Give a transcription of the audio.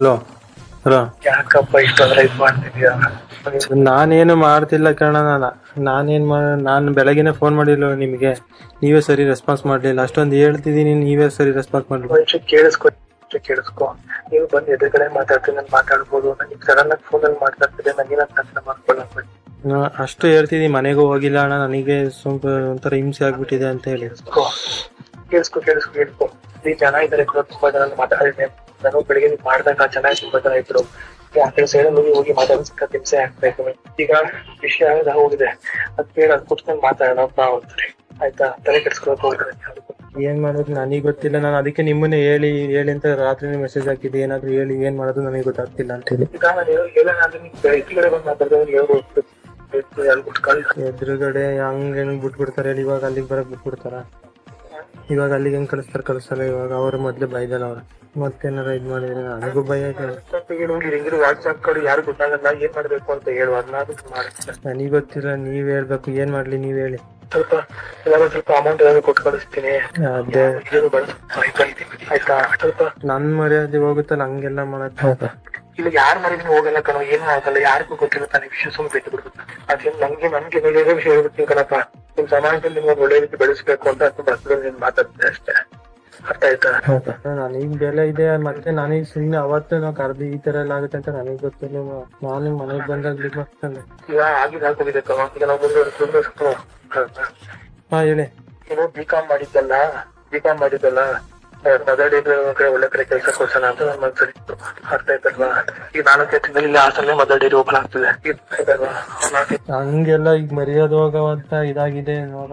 Hello ಯಾಕಪ್ಪ ಇಷ್ಟೊಂದ್ರೆ ಇದ್ ಮಾಡ್ತಿದ್ಯಾ? ನಾನೇನು ಮಾಡ್ತಿಲ್ಲ ಕಣ ನಾನು ನಾನೇನ್ ಮಾ ನಾನು ಬೆಳಗ್ಗೆನೆ ಫೋನ್ ಮಾಡಿಲ್ಲ ನಿಮಗೆ. ನೀವೇ ಸರಿ ರೆಸ್ಪಾನ್ಸ್ ಮಾಡ್ಲಿಲ್ಲ. ಅಷ್ಟೊಂದು ಹೇಳ್ತಿದ್ದೀನಿ ನೀವೇ ಸರಿ ರೆಸ್ಪಾನ್ಸ್ ಮಾಡ್ಲಿಲ್ಲ. ಒಂಚೂರು ಕೇಳಿಸ್ಕೊ ಕೇಳಿಸ್ಕೊ. ನೀವು ಬಂದು ಎದುರುಗಡೆ ಮಾತಾಡ್ತೀನಿ ನಾನು ಮಾತಾಡ್ಬೋದು. ನನಗೆ ಸಡನ್ ಆಗಿ ಫೋನಲ್ಲಿ ಮಾತಾಡ್ತಿದ್ದೆ ನನಗೆ ನಾನು ಅರ್ಥ ಮಾಡ್ಕೊಳ್ಳೋದು ನಾ ಅಷ್ಟು ಹೇಳ್ತಿದ್ದೀನಿ. ಮನೆಗೂ ಹೋಗಿಲ್ಲ ಅಣ್ಣ. ನನಗೆ ಸ್ವಲ್ಪ ಒಂಥರ ಹಿಂಸೆ ಆಗ್ಬಿಟ್ಟಿದೆ ಅಂತ ಹೇಳಿ. ಕೇಳಿಸ್ಕೊ ಕೇಳಿಸ್ಕೊ ಕೇಳಿಸ್ಕೊ. ಈ ಜನ ಇದ್ದಾರೆ ತುಂಬಾ ಜನ ಮಾತಾಡಿದ್ದೆ ನಾನು ಬೆಳಿಗ್ಗೆ ನೀವು ಮಾಡ್ದಾಗ ಚೆನ್ನಾಗಿ ತುಂಬಾ ಜನ ಇದ್ರು. ಆ ಕಡೆ ಸೈಡ್ ಹೋಗಿ ಹೋಗಿ ಮಾತಾಡಿಸ್ಕ ಹಿಂಸೆ ಆಗ್ತಾ ಇತ್ತು ಈಗ ವಿಷಯ ಆಗದ ಹೋಗಿದೆ ಅದ್ ಬೇಡ ಅದ್ ಕುತ್ಕೊಂಡು ಮಾತಾಡೋಣ ಬಾ ಅಂತಾರೆ. ಆಯ್ತಾ? ತಲೆ ಕೆಡ್ಸ್ಕೊಳಕ್ ಹೋಗ್ತಾರೆ. ಏನ್ ಮಾಡೋದು ನನಗೆ ಗೊತ್ತಿಲ್ಲ. ನಾನು ಅದಕ್ಕೆ ನಿಮ್ಮನ್ನೇ ಹೇಳಿ ಹೇಳಿ ಅಂತ ರಾತ್ರಿ ಮೆಸೇಜ್ ಹಾಕಿದ್ದೆ. ಏನಾದ್ರು ಹೇಳಿ ಏನ್ ಮಾಡೋದು ನನಗೆ ಗೊತ್ತಾಗ್ತಿಲ್ಲ ಅಂತ ಹೇಳಿ. ಮಾತಾಡಿದ್ರೆ ಎದುರುಗಡೆ ಹಂಗ್ ಹೆಂಗ್ ಬಿಟ್ಬಿಡ್ತಾರೆ ಇವಾಗ ಅಲ್ಲಿಗೆ ಬರಕ್ ಬಿಟ್ಬಿಡ್ತಾರ? ಇವಾಗ ಅಲ್ಲಿಗೆ ಹೆಂಗ್ ಕಳಿಸ್ತಾರ, ಕಳಿಸಲ್ಲ. ಇವಾಗ ಅವ್ರ ಮೊದ್ಲು ಬೈದಲ್ಲ ಅವ್ರ. ಮತ್ತೇನಾರ ಇದ್ ಮಾಡಿದ್ರೆ ನನಗೂ ಭಯ ವಾಟ್ಸ್ಆಪ್ ಕಡೆ ಯಾರು ಗೊತ್ತಾಗಲ್ಲ ಏನ್ ಮಾಡ್ಬೇಕು ಅಂತ ಹೇಳುವ ನನಗ್ ಗೊತ್ತಿಲ್ಲ, ನೀವ್ ಹೇಳ್ಬೇಕು, ಏನ್ ಮಾಡ್ಲಿ, ನೀವ್ ಹೇಳಿ. ಸ್ವಲ್ಪ ಸ್ವಲ್ಪ ಅಮೌಂಟ್ ಏನಾದ್ರು ಕೊಟ್ಟು ಕಳಿಸ್ತೀನಿ ಸ್ವಲ್ಪ ನನ್ ಮರ್ಯಾದೆ ಹೋಗುತ್ತಲ್ಲ ಹಂಗೆಲ್ಲ ಮಾಡಕ್ ಇಲ್ಲಿ ಯಾರ ಮರ್ಯಾದೆ ಹೋಗಲ್ಲ ಕಣೋ ಏನೂ ಆಗಲ್ಲ ಯಾರಿಗೂ ಗೊತ್ತಿಲ್ಲ ತಾನೇ ವಿಷಯ ಸುಮ್ಮನೆ ಬಿಟ್ಟು ಬಿಡ್ಬೇಕು. ಅದೇನು ನಂಗೆ ನನ್ಗೆ ವಿಷಯ ಹೇಳ್ಬಿಡ್ತೀನಿ ಕಣಪ್ಪ. ನಿಮ್ ಸಮಾಜದಲ್ಲಿ ನಿಮ್ಗೆ ಒಳ್ಳೆ ರೀತಿ ಬೆಳೆಸ್ಬೇಕು ಅಂತ ತುಂಬಾ ಹತ್ರದಲ್ಲಿ ಮಾತಾಡ್ತೀನಿ ಅಷ್ಟೇ. ಅರ್ಥ ಆಯ್ತಾ? ನನಗ್ ಬೆಲೆ ಇದೆ ಮತ್ತೆ ನನಗ್ ಸುಮ್ನೆ ಅವತ್ತು ನಾವು ಕರ್ದು ಈ ತರ ಎಲ್ಲ ಆಗುತ್ತೆ ಅಂತ ನನಗ್ ಗೊತ್ತಿಲ್ಲ ನಾನು ಮನೆಗ್ ಬಂದಾಗ ಮಾಡ್ತಾನೆ ಈಗ ಆಗಿ ಈಗ ನಾವು ಹಾ ಹೇಳಿ. ನೀವು ಬಿ ಕಾಮ್ ಮಾಡಿದ್ದಲ್ಲ? ಬಿ ಕಾಮ್ ಮಾಡಿದ್ದಲ್ಲ? ಕಡೆ ಒಳ್ಳೆ ಕೆಲಸ ಕೊಡ್ಸೋಣ ಅಂತ ಈಗ ನಾನು ತಿಂಗಳಲ್ಲಿ ಇಲ್ಲಿ ಓಪನ್ ಹಂಗೆಲ್ಲ ಈಗ ಹೋಗುವಂತ ಇದಾಗಿದೆ ನೋಡ